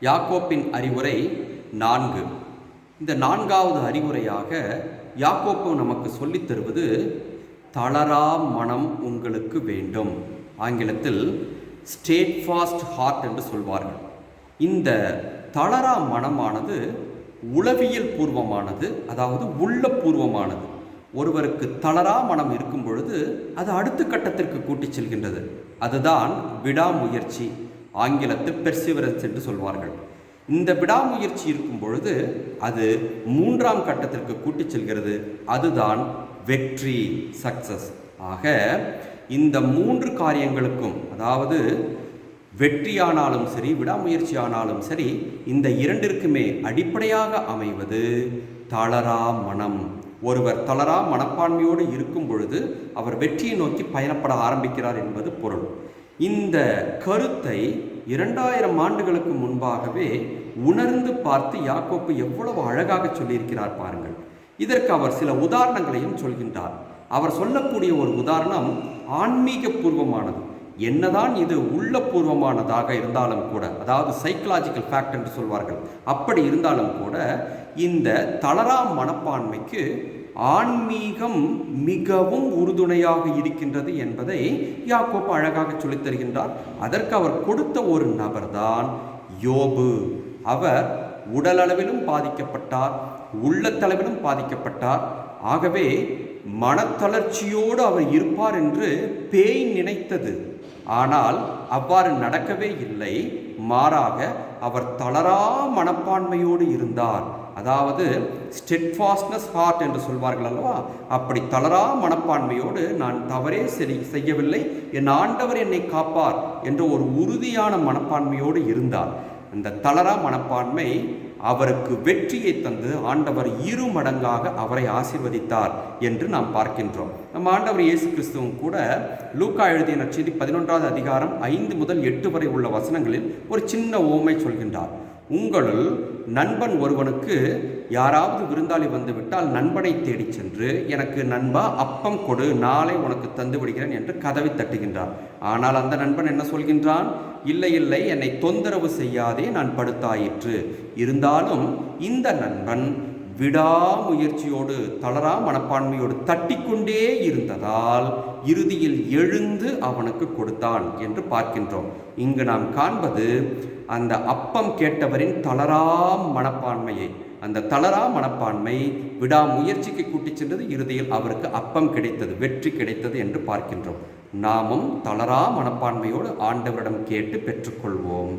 யாக்கோப்பின் அறிவுரை நான்கு. இந்த நான்காவது அறிவுரையாக யாக்கோப்பு நமக்கு சொல்லித் தருவது தளரா மனம் உங்களுக்கு வேண்டும். ஆங்கிலத்தில் ஸ்டேட் ஃபாஸ்ட் ஹார்ட் என்று சொல்வார்கள். இந்த தளரா மனமானது உளவியல் பூர்வமானது அதாவது உள்ளபூர்வமானது ஒருவருக்கு தளரா மனம் இருக்கும் பொழுது அது அடுத்த கட்டத்திற்கு கூட்டிச் செல்கின்றது. அதுதான் விடாமுயற்சி. ஆங்கிலத்தில் பெர்சிவரன்ஸ் என்று சொல்வார்கள். இந்த விடாமுயற்சி இருக்கும் பொழுது அது மூன்றாம் கட்டத்திற்கு கூட்டிச் செல்கிறது. அதுதான் வெற்றி சக்சஸ் ஆக இந்த மூன்று காரியங்களுக்கும் அதாவது வெற்றியானாலும் சரி விடாமுயற்சி ஆனாலும் சரி இந்த இரண்டிற்குமே அடிப்படையாக அமைவது தளரா மனம். ஒருவர் தளரா மனப்பான்மையோடு இருக்கும் பொழுது அவர் வெற்றியை நோக்கி பயணப்பட ஆரம்பிக்கிறார் என்பது பொருள். இந்த கருத்தை இரண்டாயிரம் ஆண்டுகளுக்கு முன்பாகவே உணர்ந்து பார்த்து யாக்கோப்பு எவ்வளவு அழகாக சொல்லியிருக்கிறார் பாருங்கள். இதற்கு அவர் சில உதாரணங்களையும் சொல்கின்றார். அவர் சொல்லக்கூடிய ஒரு உதாரணம் ஆன்மீக பூர்வமானது என்னதான் இது உள்ளபூர்வமானதாக இருந்தாலும் கூட அதாவது சைக்கலாஜிக்கல் ஃபேக்ட் என்று சொல்வார்கள் அப்படி இருந்தாலும் கூட இந்த தளரா மனப்பான்மைக்கு ஆன்மீகம் மிகவும் உறுதுணையாக இருக்கின்றது என்பதை யாக்கோப்பு அழகாக சொல்லித் தருகின்றார். அதற்கு அவர் கொடுத்த ஒரு நபர்தான் யோபு. அவர் உடலளவிலும் பாதிக்கப்பட்டார் உள்ளத்தளவிலும் பாதிக்கப்பட்டார். ஆகவே மனத்தளர்ச்சியோடு அவர் இருப்பார் என்று பேய் நினைத்தது. ஆனால் அவ்வாறு நடக்கவே இல்லை. மாறாக அவர் தளரா மனப்பான்மையோடு இருந்தார். அதாவது ஸ்டெட்ஃபாஸ்ட்னஸ் ஹார்ட் என்று சொல்வார்கள் அல்லவா? அப்படி தளரா மனப்பான்மையோடு நான் தவறே சரி செய்யவில்லை. என் ஆண்டவர் என்னை காப்பார் என்ற ஒரு உறுதியான மனப்பான்மையோடு இருந்தார். அந்த தளரா மனப்பான்மை அவருக்கு வெற்றியை தந்து ஆண்டவர் இரு மடங்காக அவரை ஆசிர்வதித்தார் என்று நாம் பார்க்கின்றோம். நம்ம ஆண்டவர் இயேசு கிறிஸ்துவும் கூட லூக்கா எழுதிய நற்செய்தி பதினொன்றாவது அதிகாரம் ஐந்து முதல் எட்டு வரை உள்ள வசனங்களில் ஒரு சின்ன ஓமை சொல்கின்றார். உங்களுள் நண்பன் ஒருவனுக்கு யாராவது விருந்தாளி வந்துவிட்டால் நண்பனை தேடிச் சென்று எனக்கு நண்பா அப்பம் கொடு நாளை உனக்கு தந்து விடுகிறேன் என்று கதவை தட்டுகின்றான் ஆனால் அந்த நண்பன் என்ன சொல்கின்றான்? இல்லை இல்லை என்னை தொந்தரவு செய்யாதே நான் படுத்தாயிற்று. இருந்தாலும் இந்த நண்பன் விடாமுயற்சியோடு தளரா மனப்பான்மையோடு தட்டிக்கொண்டே இருந்ததால் இறுதியில் எழுந்து அவனுக்கு கொடுத்தான் என்று பார்க்கின்றோம். இங்கு நாம் காண்பது அந்த அப்பம் கேட்டவரின் தளரா மனப்பான்மையை அந்த தளரா மனப்பான்மை விடாமுயற்சிக்கு கூட்டிச் சென்றது இறுதியில் அவருக்கு அப்பம் கிடைத்தது வெற்றி கிடைத்தது என்று பார்க்கின்றோம். நாமும் தளரா மனப்பான்மையோடு ஆண்டவரிடம் கேட்டு பெற்றுக்கொள்வோம்.